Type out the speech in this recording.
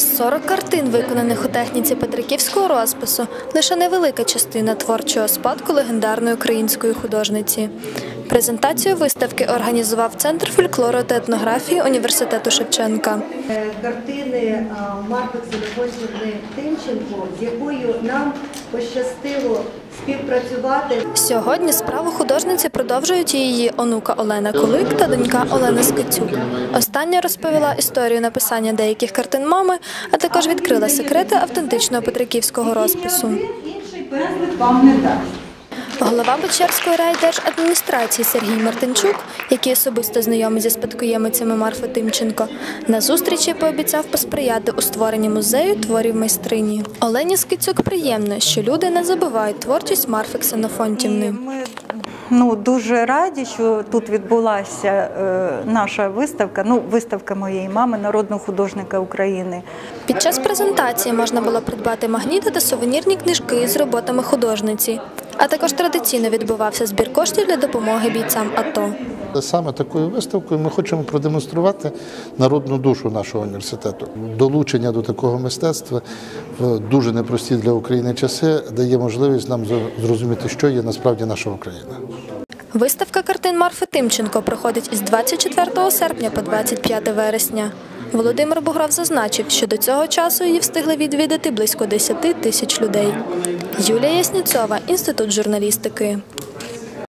40 картин, виконаних у техніці петриківського розпису, лише невелика частина творчого спадку легендарної української художниці. Презентацію виставки організував Центр фольклору та етнографії університету Шевченка. Е, картини Марки Ксенофонтівни Тимченко, з якою нам пощастило співпрацювати. Сьогодні справу художниці продовжують її онука Олена Кулик та донька Олена Скицюк. Остання розповіла історію написання деяких картин мами, а також відкрила секрети автентичного петриківського розпису. Інший пензлик вам не дасть. Голова Печерської райдержадміністрації Сергій Мартинчук, який особисто знайомий зі спадкоємицями Марфи Тимченко, на зустрічі пообіцяв посприяти у створенні музею творів майстрині. Олені Скицюк приємно, що люди не забувають творчість Марфи Ксенофонтівни. Ми ну, дуже раді, що тут відбулася е, наша виставка. Ну, виставка моєї мами, народного художника України. Під час презентації можна було придбати магніти та сувенірні книжки з роботами художниці. А також традиційно відбувався збір коштів для допомоги бійцям АТО. Саме такою виставкою ми хочемо продемонструвати народну душу нашого університету. Долучення до такого мистецтва в дуже непрості для України часи дає можливість нам зрозуміти, що є насправді наша Україна. Виставка картин Марфи Тимченко проходить із 24 серпня по 25 вересня. Володимир Бугров зазначив, що до цього часу її встигли відвідати близько 10 тисяч людей. Юлія Ясніцова, Інститут журналістики.